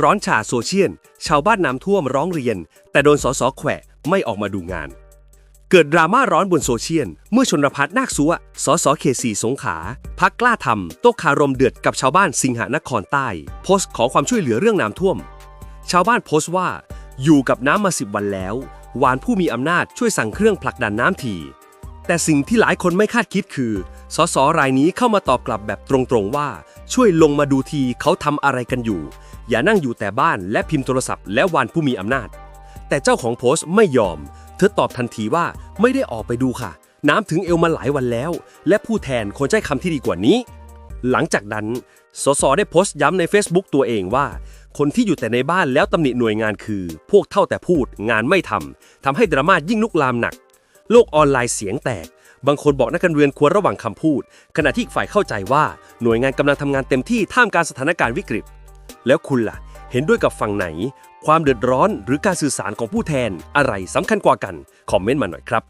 ร้อนฉาโซเชียลชาวบ้านน้ำท่วมร้องเรียน แต่โดนสสแขวะไม่ออกมาดูงาน เกิดดราม่าร้อนบนโซเชียล เมื่อชนรพัฒน์นาคสัวสสเขตสีสงขาพักกล้าทำโต้คารมเดือดกับชาวบ้านสิงหนครใต้ โพสต์ขอความช่วยเหลือเรื่องน้ำท่วม ชาวบ้านโพสต์ว่า อยู่กับน้ำมาสิบวันแล้ววานผู้มีอำนาจช่วยสั่งเครื่องผลักดันน้ำทีแต่สิ่งที่หลายคนไม่คาดคิดคือ สสรายนี้เข้ามาตอบกลับแบบตรงๆว่า ช่วยลงมาดูทีเขาทำอะไรกันอยู่ อย่านั่งอยู่แต่บ้านและพิมพ์โทรศัพท์และวานผู้มีอำนาจ แต่เจ้าของโพสต์ไม่ยอม เธอตอบทันทีว่าไม่ได้ออกไปดูค่ะ น้ำถึงเอวมาหลายวันแล้ว และผู้แทนควรใช้คำที่ดีกว่านี้ หลังจากนั้นสสได้โพสต์ย้ำใน Facebook ตัวเองว่า คนที่อยู่แต่ในบ้านแล้วตำหนิหน่วยงานคือ พวกเท่าแต่พูดงานไม่ทำทำให้ดราม่ายิ่งลุกลามหนัก โลกออนไลน์เสียงแตก บางคนบอกนักการเรียนควรระวังคำพูด ขณะที่อีกฝ่ายเข้าใจว่าหน่วยงานกำลังทำงานเต็มที่ท่ามกลางสถานการณ์วิกฤต แล้วคุณล่ะ เห็นด้วยกับฝั่งไหน ความเดือดร้อนหรือการสื่อสารของผู้แทนอะไรสำคัญกว่ากัน คอมเมนต์มาหน่อยครับ